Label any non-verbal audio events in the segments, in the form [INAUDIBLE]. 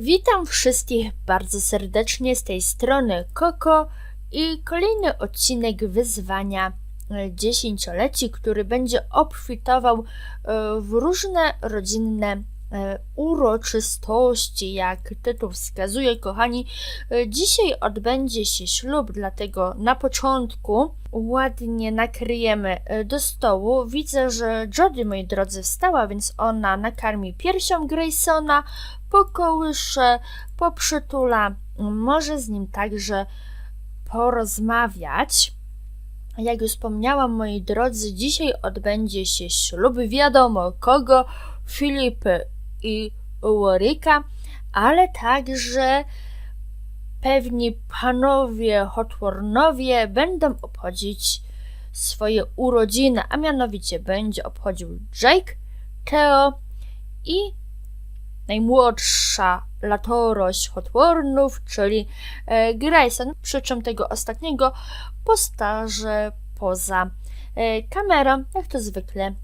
Witam wszystkich bardzo serdecznie z tej strony Koko i kolejny odcinek wyzwania e, dziesięcioleci, który będzie obfitował e, w różne rodzinne uroczystości. Jak tytuł wskazuje, kochani, dzisiaj odbędzie się ślub, dlatego na początku ładnie nakryjemy do stołu. Widzę, że Jody, moi drodzy, wstała, więc ona nakarmi piersią Graysona, pokołysze, poprzytula, może z nim także porozmawiać. Jak już wspomniałam, moi drodzy, dzisiaj odbędzie się ślub. Wiadomo kogo, Filipy i Warwicka, ale także pewni panowie Hotwornowie będą obchodzić swoje urodziny, a mianowicie będzie obchodził Jake, Theo i najmłodsza latorość Hotwornów, czyli e, Grayson, przy czym tego ostatniego postarzę poza e, kamerą, jak to zwykle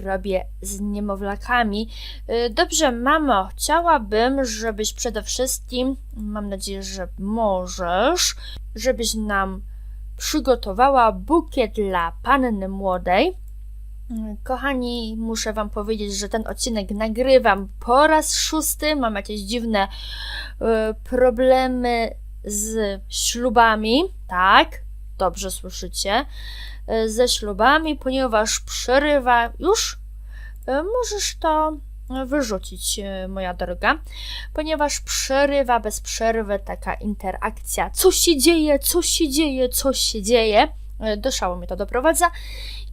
robię z niemowlakami. Dobrze, mamo, chciałabym, żebyś przede wszystkim, mam nadzieję, że możesz, żebyś nam przygotowała bukiet dla panny młodej. Kochani, muszę Wam powiedzieć, że ten odcinek nagrywam po raz szósty. Mam jakieś dziwne y, problemy z ślubami. Tak, dobrze słyszycie. Y, ze ślubami, ponieważ przerywa już. Y, możesz to wyrzucić, moja droga, ponieważ przerywa bez przerwy taka interakcja. Co się dzieje, co się dzieje, co się dzieje. Do szału mnie to doprowadza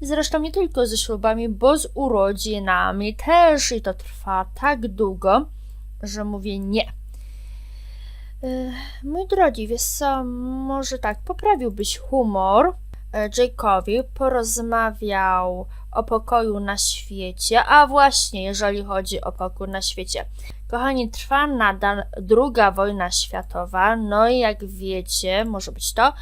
Zresztą nie tylko ze ślubami, bo z urodzinami też i to trwa tak długo, że mówię nie. Mój drogi, wiesz co, może tak, poprawiłbyś humor e, Jake'owi, porozmawiał o pokoju na świecie, a właśnie jeżeli chodzi o pokój na świecie. Kochani, trwa nadal druga wojna światowa, no i jak wiecie, może być to,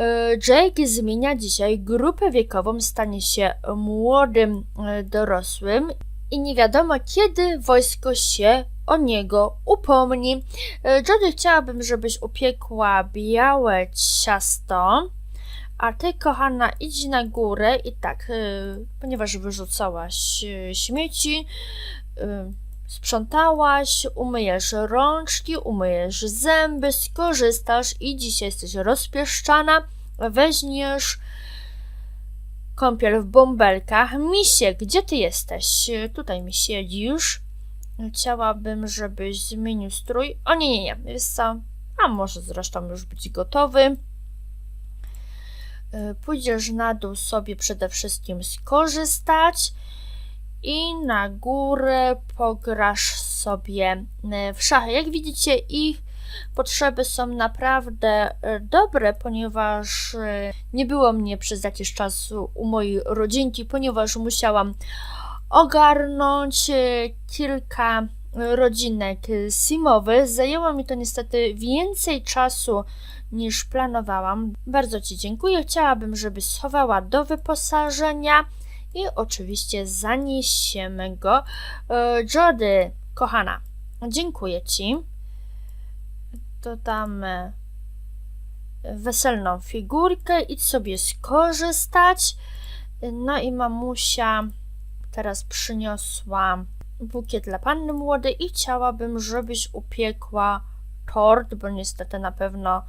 E, Jake zmienia dzisiaj grupę wiekową, stanie się młodym e, dorosłym i nie wiadomo kiedy wojsko się o niego upomni. E, Jody, chciałabym, żebyś upiekła białe ciasto, a ty, kochana, idź na górę i tak, ponieważ wyrzucałaś śmieci, sprzątałaś, umyjesz rączki, umyjesz zęby, skorzystasz i dzisiaj jesteś rozpieszczana, weźmiesz kąpiel w bąbelkach. Misie, gdzie ty jesteś? Tutaj mi siedzisz. Chciałabym, żebyś zmienił strój. O nie, nie, nie, jest co? A może zresztą już być gotowy. Pójdziesz na dół sobie przede wszystkim skorzystać i na górę pograsz sobie e, w szachy. Jak widzicie, ich potrzeby są naprawdę e, dobre, ponieważ e, nie było mnie przez jakiś czas u mojej rodzinki, ponieważ musiałam ogarnąć kilka rodzinek simowych. Zajęło mi to niestety więcej czasu niż planowałam. Bardzo Ci dziękuję. Chciałabym, żebyś schowała do wyposażenia i oczywiście zaniesiemy go. E, Jody, kochana, dziękuję Ci. Dodamy weselną figurkę, idź sobie skorzystać. No i mamusia teraz przyniosła bukiet dla panny młodej i chciałabym, żebyś upiekła tort, bo niestety na pewno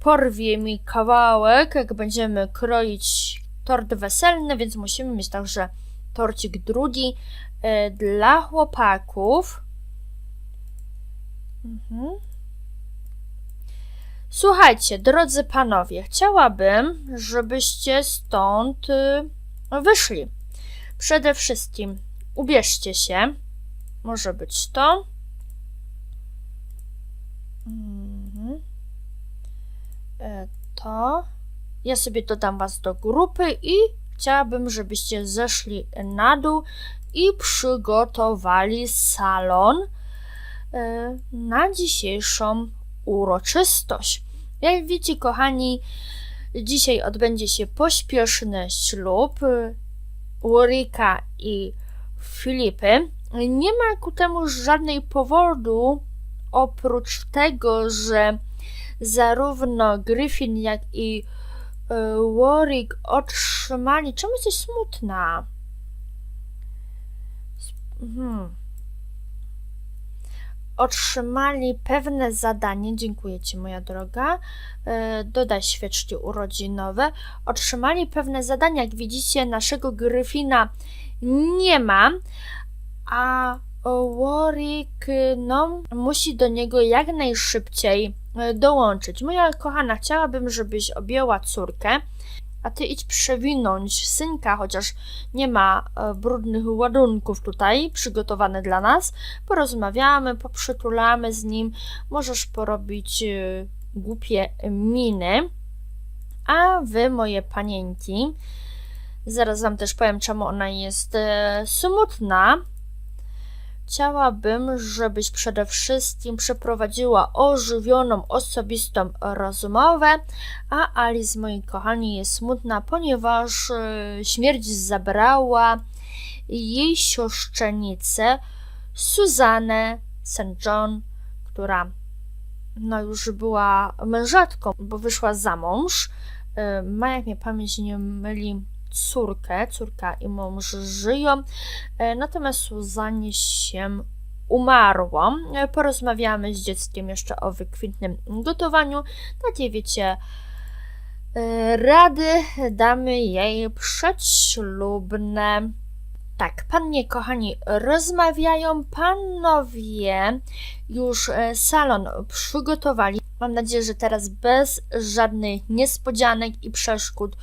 porwie mi kawałek, jak będziemy kroić tort weselny, więc musimy mieć także torcik drugi e, dla chłopaków. Mhm. Słuchajcie, drodzy panowie, chciałabym, żebyście stąd y, wyszli. Przede wszystkim ubierzcie się. Może być to. Mhm. E, to. Ja sobie dodam Was do grupy i chciałabym, żebyście zeszli na dół i przygotowali salon e, na dzisiejszą uroczystość. Jak widzicie, kochani, dzisiaj odbędzie się pośpieszny ślub Ulrika i Filipy. Nie ma ku temu żadnej powodu oprócz tego, że zarówno Griffin, jak i e, Warwick otrzymali. Czemu jesteś smutna? Hmm. Otrzymali pewne zadanie, dziękuję Ci, moja droga. E, dodaj świeczki urodzinowe. Otrzymali pewne zadania, jak widzicie, naszego Gryfina nie ma, a Warwick no, musi do niego jak najszybciej e, dołączyć. Moja kochana, chciałabym, żebyś objęła córkę, a ty idź przewinąć synka, chociaż nie ma e, brudnych ładunków tutaj przygotowane dla nas. Porozmawiamy, poprzytulamy z nim, możesz porobić e, głupie miny. A wy, moje panienki, zaraz wam też powiem, czemu ona jest smutna Chciałabym, żebyś przede wszystkim przeprowadziła ożywioną, osobistą rozmowę, a Alice, moi kochani, jest smutna, ponieważ e, śmierć zabrała jej siostrzenicę Suzanę St. John, która no już była mężatką, bo wyszła za mąż. E, ma, jak mnie pamięć nie myli, córkę. Córka i mąż żyją, e, natomiast Suzannie się umarło. E, porozmawiamy z dzieckiem jeszcze o wykwintnym gotowaniu. Takie wiecie, e, rady damy jej przedślubne. Tak, panie kochani, rozmawiają panowie, już salon przygotowali. Mam nadzieję, że teraz bez żadnych niespodzianek i przeszkód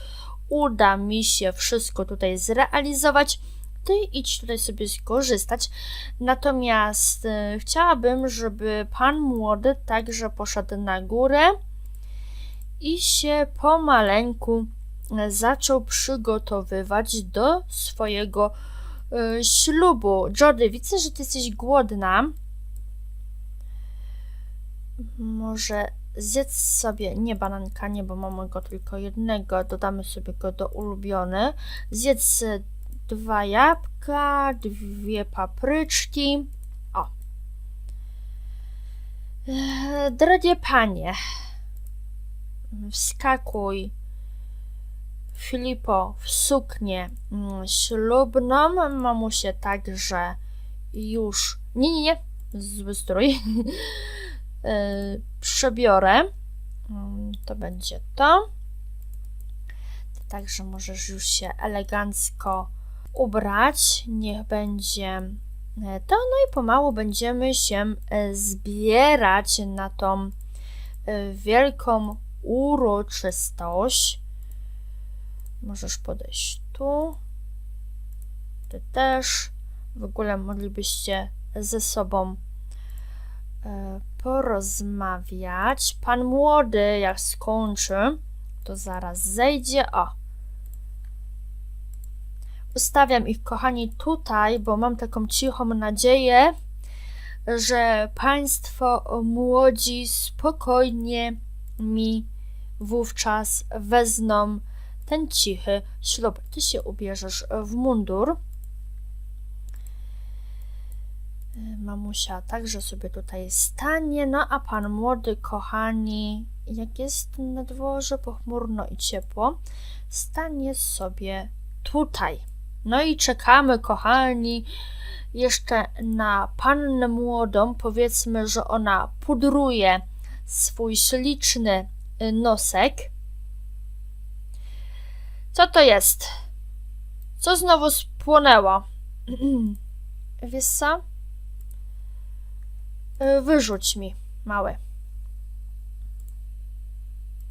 uda mi się wszystko tutaj zrealizować, ty idź tutaj sobie skorzystać. Natomiast e, chciałabym, żeby pan młody także poszedł na górę i się pomaleńku e, zaczął przygotowywać do swojego e, ślubu. Jody, widzę, że ty jesteś głodna. Może zjedz sobie, nie bananka, nie, bo mamy go tylko jednego, dodamy sobie go do ulubiony. Zjedz dwa jabłka, dwie papryczki. O. Eee, drogie panie, wskakuj Filipo w suknię mm, ślubną. Mamusie także już. Nie, nie, nie. Zły strój. [LAUGHS] Yy, przebiorę. Mm, to będzie to. Także możesz już się elegancko ubrać. Niech będzie e, to. No i pomału będziemy się e, zbierać na tą wielką uroczystość. Możesz podejść tu. Ty też. W ogóle moglibyście ze sobą porozmawiać. Pan młody, jak skończy, to zaraz zejdzie. O! Ustawiam ich, kochani, tutaj, bo mam taką cichą nadzieję, że Państwo młodzi spokojnie mi wówczas wezmą ten cichy ślub. Ty się ubierzesz w mundur. Mamusia także sobie tutaj stanie, no a pan młody, kochani, jak jest na dworze pochmurno i ciepło, stanie sobie tutaj. No i czekamy, kochani, jeszcze na pannę młodą. Powiedzmy, że ona pudruje swój śliczny y, nosek. Co to jest? Co znowu spłonęło? [CLEARS THROAT] Wiesz co? E, wyrzuć mi, mały.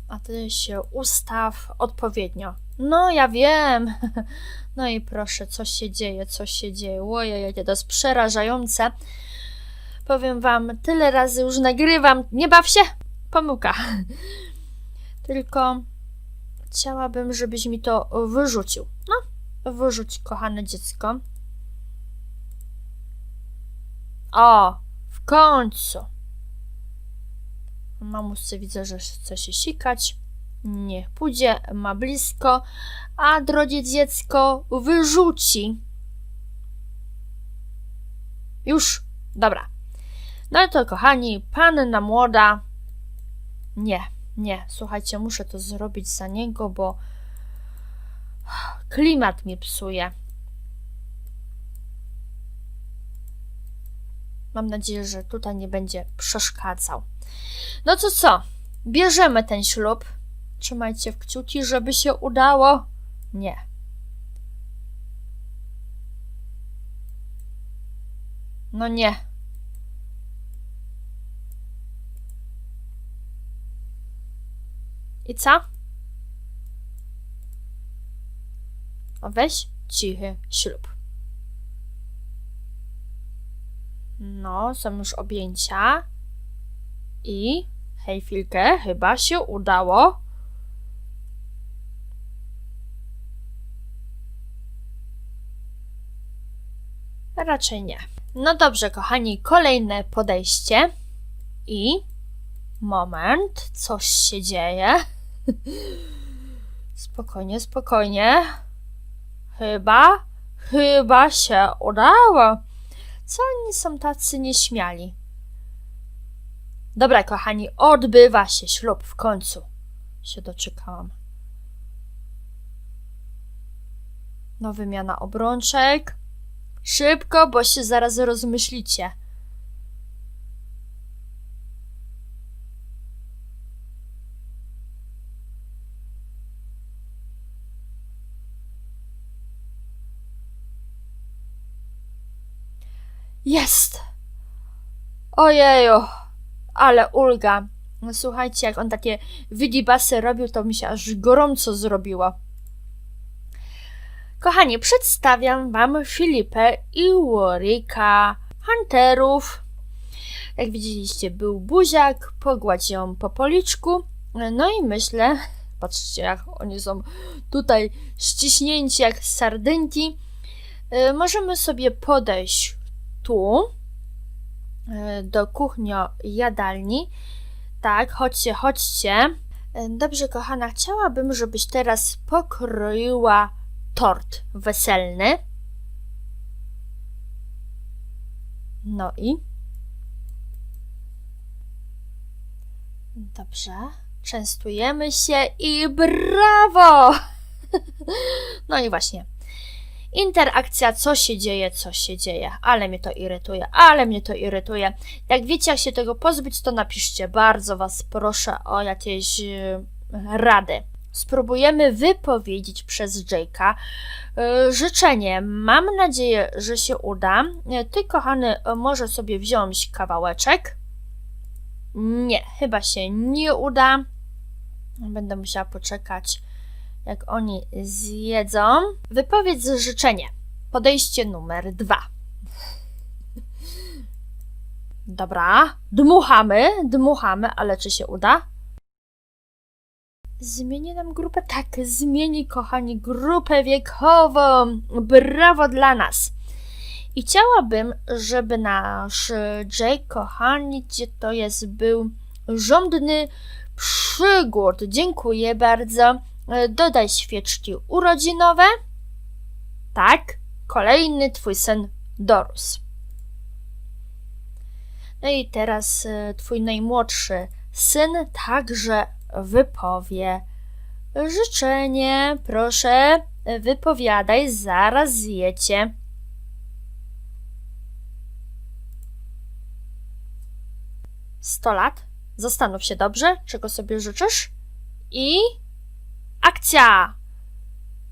A ty się ustaw odpowiednio. No, ja wiem. [LAUGHS] No i proszę, co się dzieje, co się dzieje. Ojej, to jest przerażające. Powiem wam, tyle razy już nagrywam. Nie baw się! Pomyłka. [LAUGHS] Tylko chciałabym, żebyś mi to wyrzucił. No, wyrzuć, kochane dziecko. O, końcu. Mamusce widzę, że chce się sikać. Niech pójdzie, ma blisko, a drogie dziecko wyrzuci. Już, dobra. No to kochani, panna młoda. Nie, nie, słuchajcie, muszę to zrobić za niego, bo [SIGHS] klimat mi psuje. Mam nadzieję, że tutaj nie będzie przeszkadzał. No to co? Bierzemy ten ślub. Trzymajcie w kciuki, żeby się udało. Nie. No nie. I co? O, weź cichy ślub. No, są już objęcia. I hej, chwilkę, chyba się udało. Raczej nie. No dobrze, kochani, kolejne podejście. I moment, coś się dzieje. [LAUGHS] Spokojnie, spokojnie. Chyba, chyba się udało. Co oni są tacy nieśmiali? Dobra, kochani, odbywa się ślub w końcu. Się doczekałam. No, wymiana obrączek. Szybko, bo się zaraz rozmyślicie. Jest! Ojeju, ale ulga. No Słuchajcie, jak on takie widibasy robił, to mi się aż gorąco zrobiło. Kochani, przedstawiam Wam Filipę i Warwicka, Hunterów. Jak widzieliście, był buziak, pogładź ją po policzku. No i myślę, patrzcie jak oni są tutaj ściśnięci jak sardynki. Y, Możemy sobie podejść tu y, do kuchnio-jadalni. Tak, chodźcie, chodźcie. Y, Dobrze, kochana, chciałabym, żebyś teraz pokroiła tort weselny. No i. Dobrze. Częstujemy się i brawo! [LAUGHS] No i właśnie. Interakcja, co się dzieje, co się dzieje. Ale mnie to irytuje, ale mnie to irytuje. Jak wiecie, jak się tego pozbyć, to napiszcie. Bardzo Was proszę o jakieś yy, rady. Spróbujemy wypowiedzieć przez Jake'a yy, życzenie. Mam nadzieję, że się uda. Ty, kochany, może sobie wziąć kawałeczek. Nie, chyba się nie uda. Będę musiała poczekać, jak oni zjedzą. Wypowiedz życzenie. Podejście numer dwa. Dobra, dmuchamy, dmuchamy, ale czy się uda? Zmieni nam grupę? Tak, zmieni, kochani, grupę wiekową. Brawo dla nas. I chciałabym, żeby nasz Jake, kochani, gdzie to jest, był rządny przygód. Dziękuję bardzo. E, Dodaj świeczki urodzinowe. Tak, kolejny twój syn dorósł. No i teraz e, twój najmłodszy syn także wypowie życzenie. Proszę, wypowiadaj, zaraz zjecie. Sto lat. Zastanów się dobrze, czego sobie życzysz. I akcja!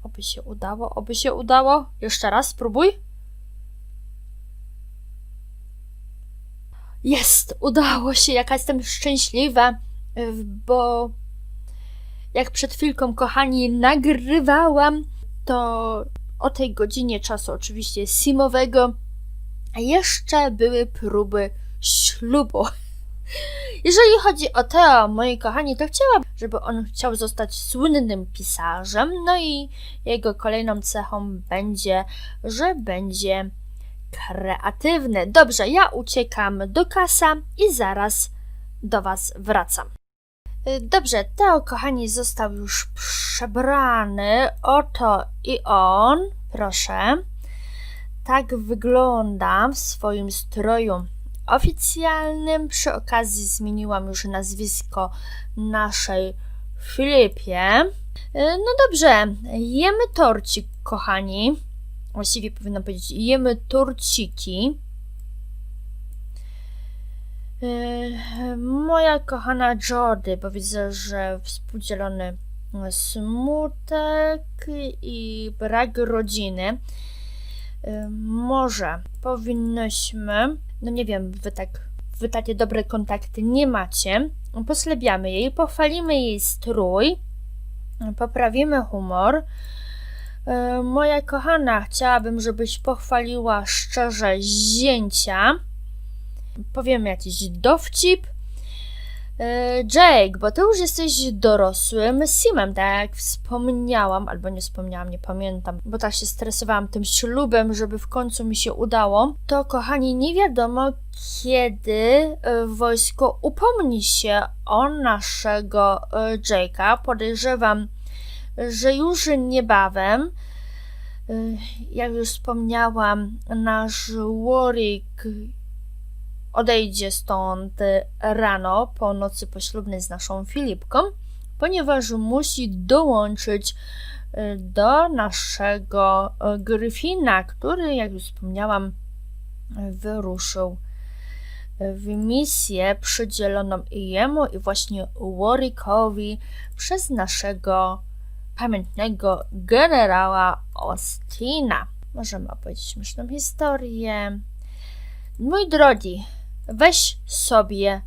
Oby się udało, oby się udało. Jeszcze raz, spróbuj. Jest, udało się, jaka jestem szczęśliwa, y, bo jak przed chwilką, kochani, nagrywałam, to o tej godzinie czasu, oczywiście simowego, jeszcze były próby ślubu. Jeżeli chodzi o Teo, moi kochani, to chciałabym, żeby on chciał zostać słynnym pisarzem, no i jego kolejną cechą będzie, że będzie kreatywny. Dobrze, ja uciekam do kasa i zaraz do Was wracam. Y, Dobrze, Teo, kochani, został już przebrany. Oto i on, proszę. Tak wygląda w swoim stroju oficjalnym. Przy okazji zmieniłam już nazwisko naszej Filipie. E, No dobrze, jemy torcik, kochani. Właściwie powinnam powiedzieć, jemy torciki. E, Moja kochana Jordy, bo widzę, że współdzielony smutek i brak rodziny. E, Może powinnyśmy, no nie wiem, wy tak, wy takie dobre kontakty nie macie. Poslebiamy jej, pochwalimy jej strój, poprawimy humor. E, Moja kochana, chciałabym, żebyś pochwaliła szczerze zięcia. Powiemy jakiś dowcip. E, Jake, bo ty już jesteś dorosłym Simem, tak jak wspomniałam, albo nie wspomniałam, nie pamiętam, bo tak się stresowałam tym ślubem, żeby w końcu mi się udało. To, kochani, nie wiadomo, kiedy e, wojsko upomni się o naszego e, Jake'a. Podejrzewam, że już niebawem. Jak już wspomniałam, nasz Warwick odejdzie stąd rano po nocy poślubnej z naszą Filipką, ponieważ musi dołączyć e, do naszego e, Gryfina, który, jak już wspomniałam, wyruszył w misję przydzieloną jemu i właśnie Warwickowi przez naszego pamiętnego generała Austina. Możemy opowiedzieć śmieszną historię. Mój drogi, weź sobie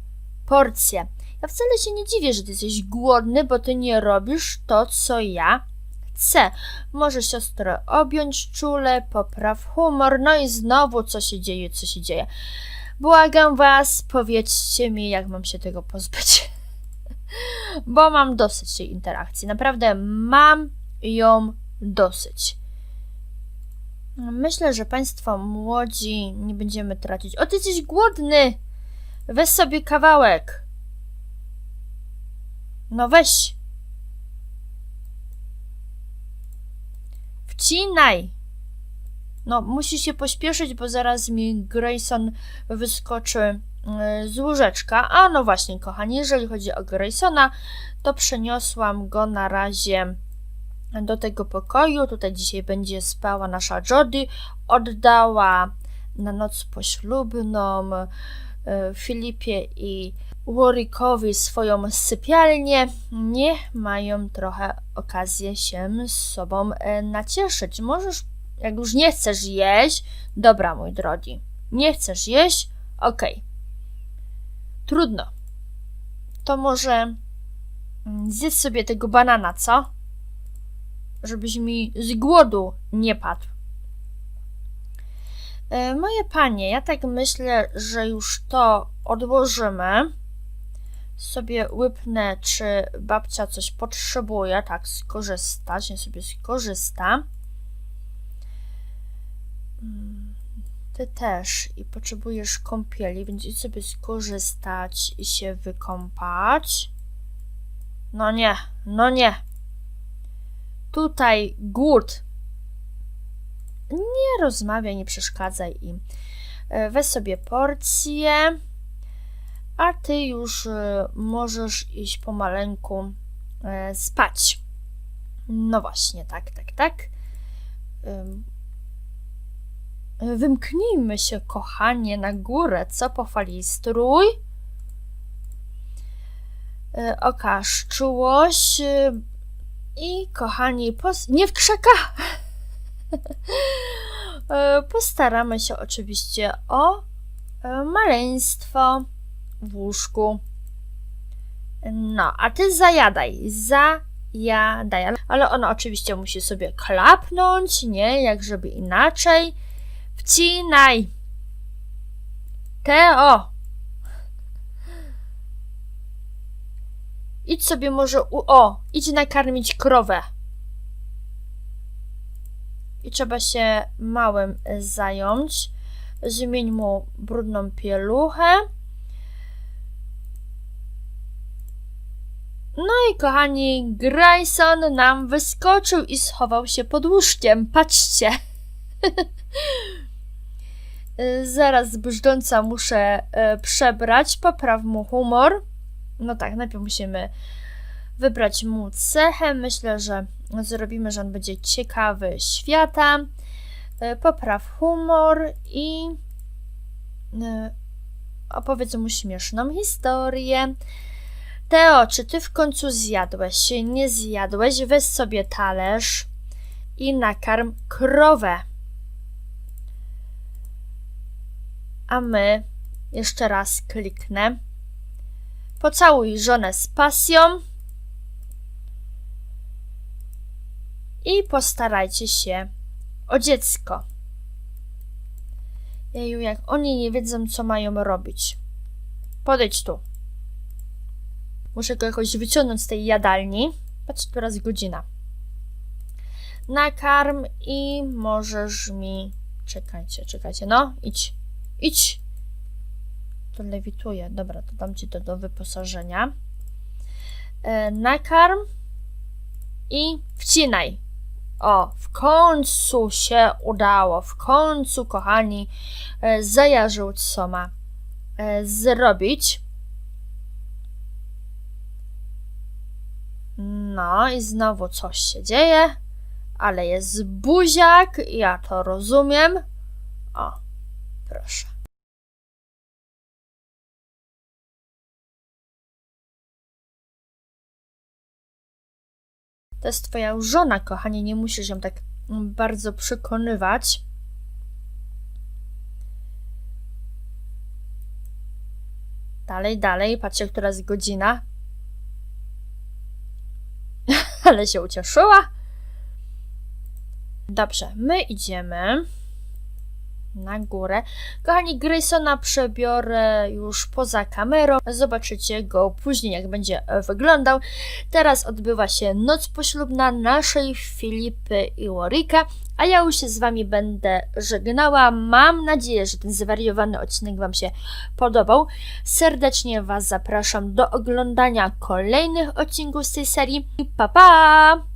porcję. Ja wcale się nie dziwię, że ty jesteś głodny, bo ty nie robisz to, co ja chcę. Może siostrę objąć czule, popraw humor, no i znowu co się dzieje, co się dzieje. Błagam was, powiedzcie mi, jak mam się tego pozbyć. [LAUGHS] bo mam dosyć tej interakcji. Naprawdę mam ją dosyć. Myślę, że Państwo młodzi nie będziemy tracić. O, ty jesteś głodny! Weź sobie kawałek. No weź. Wcinaj. No, musi się pośpieszyć, bo zaraz mi Grayson wyskoczy yy, z łóżeczka. A no właśnie, kochani, jeżeli chodzi o Graysona, to przeniosłam go na razie do tego pokoju. Tutaj dzisiaj będzie spała nasza Jody. Oddała na noc poślubną e, Filipie i Warwickowi swoją sypialnię. Nie mają trochę okazję się z sobą e, nacieszyć. Możesz, jak już nie chcesz jeść, dobra, mój drogi, nie chcesz jeść, okej. Trudno. To może mm, zjedz sobie tego banana, co? Żebyś mi z głodu nie padł. E, Moje panie, ja tak myślę, że już to odłożymy. Sobie łypnę, czy babcia coś potrzebuje, tak, skorzystać, nie sobie skorzysta. Mm, Ty też i potrzebujesz kąpieli, więc idź sobie skorzystać i się wykąpać. No nie, no nie, tutaj głód. Nie rozmawiaj, nie przeszkadzaj im. E, Weź sobie porcję, a ty już e, możesz iść pomaleńku e, spać. No właśnie, tak, tak, tak. Ym, Wymknijmy się, kochanie, na górę. Co pochwali strój? Okaż czułość. I kochani, nie w krzakach! [LAUGHS] E, Postaramy się oczywiście o e, maleństwo w łóżku. No, a ty zajadaj, zajadaj. Ale ona oczywiście musi sobie klapnąć, nie? Jak żeby inaczej. Wcinaj! Teo! Idź sobie może u... O! Idź nakarmić krowę. I trzeba się małym zająć. Zmień mu brudną pieluchę. No i kochani, Grayson nam wyskoczył i schował się pod łóżkiem. Patrzcie. Y, [LAUGHS] Zaraz brzdąca muszę y, przebrać, popraw mu humor. No tak, najpierw musimy wybrać mu cechę. Myślę, że zrobimy, że on będzie ciekawy świata. Y, Popraw humor i y, opowiedz mu śmieszną historię. Teo, czy ty w końcu zjadłeś? Nie zjadłeś? Weź sobie talerz i nakarm krowę. A my, jeszcze raz kliknę. Pocałuj żonę z pasją. I postarajcie się o dziecko. Jeju, jak oni nie wiedzą, co mają robić. Podejdź tu. Muszę go jakoś wyciągnąć z tej jadalni. Patrz, teraz godzina. Nakarm i możesz mi. Czekajcie, czekajcie. No, idź. Idź. To lewituje. Dobra, to dam ci to do wyposażenia. E, nakarm i wcinaj. O, w końcu się udało. W końcu, kochani, e, zajarzył, co ma e, zrobić. No i znowu coś się dzieje, ale jest buziak, ja to rozumiem. O, proszę. To jest twoja żona, kochanie, nie musisz ją tak bardzo przekonywać. Dalej, dalej, patrzcie, która jest godzina. [LAUGHS] Ale się ucieszyła. Dobrze, my idziemy na górę. Kochani, Graysona przebiorę już poza kamerą. Zobaczycie go później, jak będzie e, wyglądał. Teraz odbywa się noc poślubna naszej Filipy i Warwicka, a ja już się z Wami będę żegnała. Mam nadzieję, że ten zwariowany odcinek Wam się podobał. Serdecznie Was zapraszam do oglądania kolejnych odcinków z tej serii. Pa, pa!